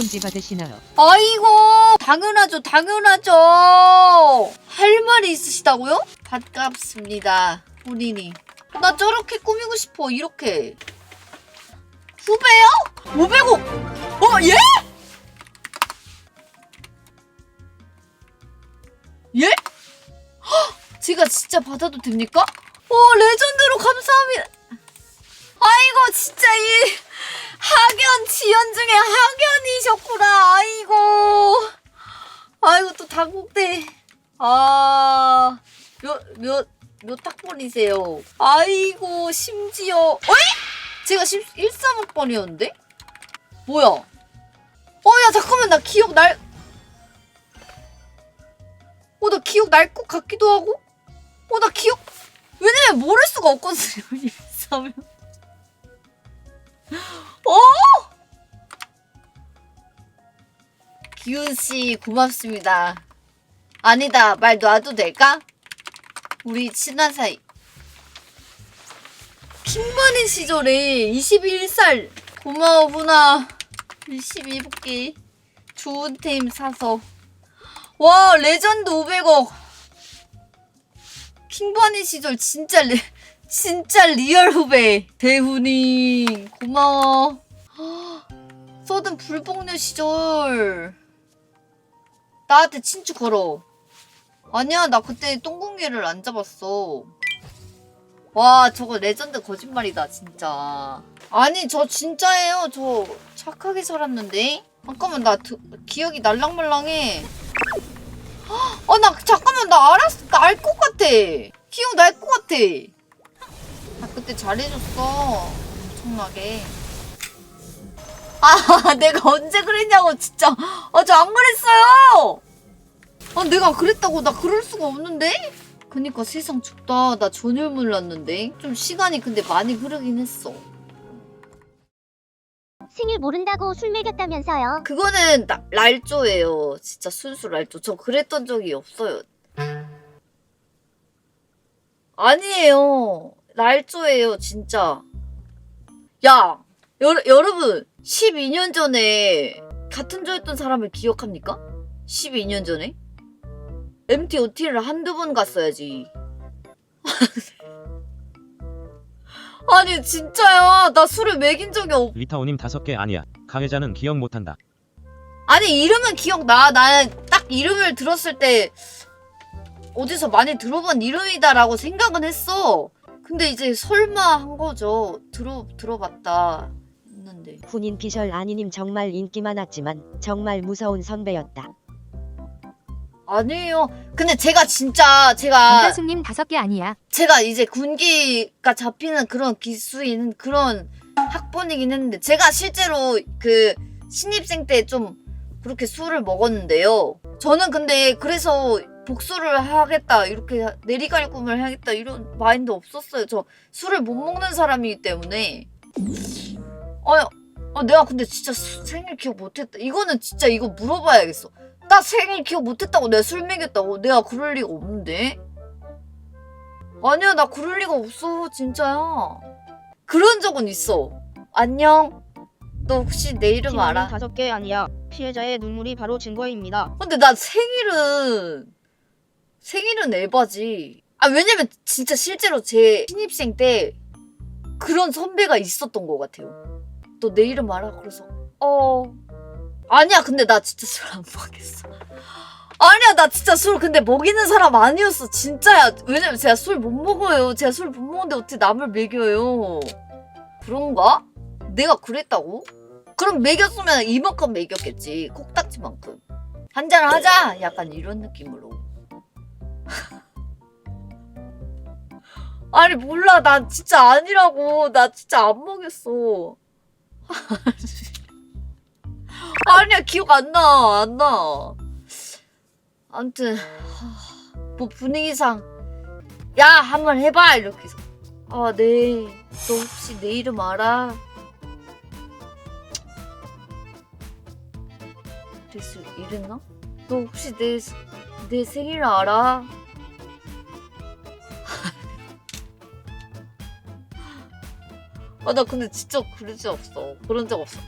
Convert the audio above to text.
콩지 받으시나요? 아이고 당연하죠 당연하죠 할 말이 있으시다고요? 반갑습니다 본인이 나 저렇게 꾸미고 싶어 이렇게 후배요? 500원 어 예? 예? 헉, 제가 진짜 받아도 됩니까? 오 레전드로 감사합니다 아이고 진짜 이 학연 지연 중에 학연이셨구나. 아이고. 아이고 또 당국대. 아. 몇 몇 몇 학번이세요? 아이고 심지어 어이? 제가 135번이었는데? 뭐야? 어 야 잠깐만 나 기억 날 어, 나 기억 날 것 같기도 하고? 어, 나 기억, 왜냐면 모를 수가 없거든요, 134면. 어? 기훈 씨, 고맙습니다. 아니다, 말 놔도 될까? 우리 친한 사이. 킹바니 시절에 21살. 고마워, 분아. 열심히 해볼게. 좋은 템 사서. 와, 레전드 500억. 킹바니 시절 진짜 레, 진짜 리얼 후배. 대훈이, 고마워. 서든 불복녀 시절. 나한테 친추 걸어. 아니야, 나 그때 똥공개를 안 잡았어. 와, 저거 레전드 거짓말이다, 진짜. 아니, 저 진짜예요. 저 착하게 살았는데? 잠깐만, 나 드- 기억이 날랑말랑해. 아, 나 잠깐만, 나 알았어. 나 알 것 같아. 기억 날 것 같아. 아, 그때 잘해줬어. 엄청나게. 아, 내가 언제 그랬냐고, 진짜. 아, 저 안 그랬어요! 아, 내가 그랬다고, 나 그럴 수가 없는데? 그니까 세상 춥다. 나 전혀 몰랐는데. 좀 시간이 근데 많이 흐르긴 했어. 생일 모른다고 술 먹였다면서요. 그거는 나, 랄조예요. 진짜 순수 랄조. 저 그랬던 적이 없어요. 아니에요. 랄조예요, 진짜. 야, 여, 여러분, 12년 전에 같은 조였던 사람을 기억합니까? 12년 전에? MT OT를 한두 번 갔어야지. 아니, 진짜야. 나 술을 먹인 적이 없, 리타오님 다섯 개 아니야. 강혜자는 기억 못한다. 아니 이름은 기억나. 나는 딱 이름을 들었을 때 어디서 많이 들어본 이름이다라고 생각은 했어. 근데 이제 설마 한 거죠. 들어 들어봤다 했는데. 군인 비셜 아니님 정말 인기 많았지만 정말 무서운 선배였다. 아니에요. 근데 제가 진짜 제가 강다숙님 다섯 개 아니야. 제가 이제 군기가 잡히는 그런 기수인 그런 학번이긴 했는데 제가 실제로 그 신입생 때 좀 그렇게 술을 먹었는데요. 저는 근데 그래서 복수를 하겠다 이렇게 내리갈굼을 하겠다 이런 마인드 없었어요. 저 술을 못 먹는 사람이기 때문에. 어, 어 내가 근데 진짜 수- 생일 기억 못했다. 이거는 진짜 이거 물어봐야겠어. 나 생일 기억 못했다고 내가 술 먹였다고 내가 그럴 리가 없는데. 아니야 나 그럴 리가 없어 진짜야 그런 적은 있어 안녕 너 혹시 내 이름 알아? 다섯 개 아니야. 피해자의 눈물이 바로 증거입니다. 근데 나 생일은 생일은 에바지. 아 왜냐면 진짜 실제로 제 신입생 때 그런 선배가 있었던 것 같아요. 너 내 이름 알아? 그래서 어. 아니야 근데 나 진짜 술 안 먹겠어. 아니야 나 진짜 술 근데 먹이는 사람 아니었어. 진짜야. 왜냐면 제가 술 못 먹어요. 제가 술 못 먹는데 어떻게 남을 먹여요? 그런가? 내가 그랬다고? 그럼 먹였으면 이만큼 먹였겠지. 콕딱지만큼. 한잔 하자. 약간 이런 느낌으로 아니 몰라. 나 진짜 아니라고. 나 진짜 안 먹였어. 아니야 기억 안나. 안나. 하, 뭐 분위기상 야 한번 해봐. 이렇게 해서. 아네너 혹시 내 이름 알아? 그랬을 이랬나? 너 혹시 내, 내 생일 알아? 아 나 근데 진짜 그러지 없어. 그런 적 없어